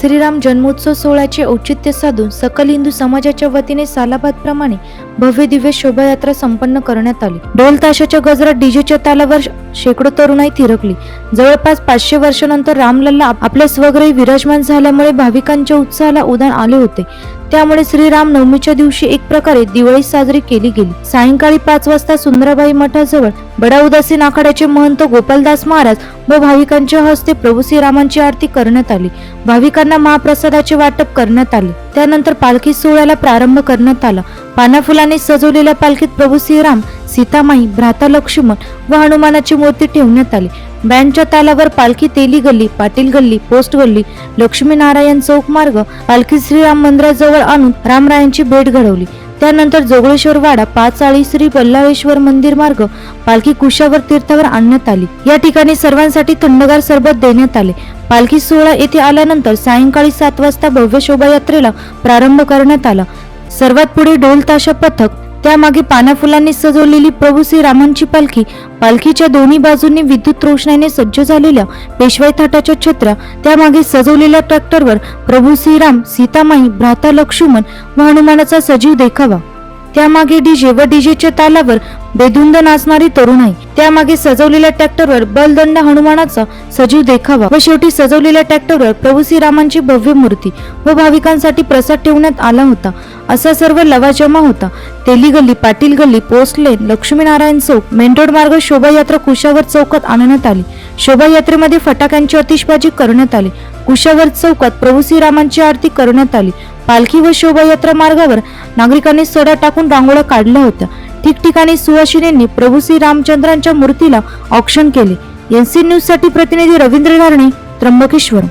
श्रीराम जन्मोत्सव सोहळ्याचे औचित्य साधून सकल हिंदू समाजाच्या वतीने सालाबादप्रमाणे भव्य दिव्य शोभायात्रा संपन्न करण्यात आली. ढोल ताशाच्या गजरात डीजेच्या तालावर शेकडो तरुणाई थिरकली. जवळपास पाचशे वर्षानंतर रामलल्ला आपल्या स्वग्रही विराजमान झाल्यामुळे भाविकांच्या उत्साहाला उदाण आले होते. त्यामुळे श्रीराम नवमीच्या दिवशी एक प्रकारे दिवाळी साजरी केली गेली. सायंकाळी पाच वाजता सुंदराबाई मठाजवळ बडा उदासीन आखाड्याचे महंत गोपालदास महाराज व भाविकांच्या हस्ते प्रभू श्रीरामांची आरती करण्यात आली. भाविकांना महाप्रसादाचे वाटप करण्यात आले. त्यानंतर पालखी सोहळ्याला प्रारंभ करण्यात आला. पाना फुलाने सजवलेल्या पालखीत प्रभू श्रीराम सीतामाई भ्राता लक्ष्मण व हनुमानाची मूर्ती ठेवण्यात आली. बँडच्या तालावर पालखी तेली गल्ली पाटील गल्ली पोस्ट गल्ली लक्ष्मीनारायण चौक मार्ग पालखी श्रीराम मंदिराजवळ आणून रामरायांची भेट घडवली. त्यानंतर जोगळेश्वर वाडा पाच आळी श्री बल्लाळेश्वर मंदिर मार्ग पालखी कुशावर तीर्थावर आणण्यात आली. या ठिकाणी सर्वांसाठी थंडगार सरबत देण्यात आले. पालखी सोहळा येथे आल्यानंतर सायंकाळी सात वाजता भव्य शोभायात्रेला प्रारंभ करण्यात आला. सर्वात पुढे ढोल ताशा पथक त्यामागे पाना फुलांनी सजवलेली प्रभू श्रीरामांची पालखी पालखीच्या दोन्ही बाजूंनी विद्युत रोषणाईने सज्ज झालेल्या पेशवाई थाटाच्या छत्र्या त्यामागे सजवलेल्या ट्रॅक्टरवर प्रभू श्रीराम सीतामाई भ्राता लक्ष्मण व हनुमानाचा सजीव देखावा. त्यामागे डीजे व डीजेच्या तालावर बेधुंद नाचणारी तरुणाई. त्यामागे सजवलेल्या ट्रॅक्टरवर बलदंड हनुमानाचा सजीव देखावा व शेवटी सजवलेल्या ट्रॅक्टरवर प्रभू श्रीरामांची भव्य मूर्ती व भाविकांसाठी प्रसाद ठेवण्यात आला होता. असा सर्व लवाजमा होता. Teli Galli Patil Galli post lane Laxminarayan Chowk main road मार्ग शोभायात्रा कुशावर चौकात आणण्यात आली. शोभायात्रेमध्ये फटाक्यांची अतिशबाजी करण्यात आली. कुशावर चौकात प्रभू श्रीरामांची आरती करण्यात आली. पालखी व शोभायात्रा मार्गावर नागरिकांनी सडा टाकून रांगोळ्या काढल्या होत्या. ठिकठिकाणी सुवासिनींनी प्रभू श्री रामचंद्रांच्या मूर्तीला औक्षण केले. एनसी न्यूजसाठी प्रतिनिधी रवींद्र धारणे त्र्यंबकेश्वर.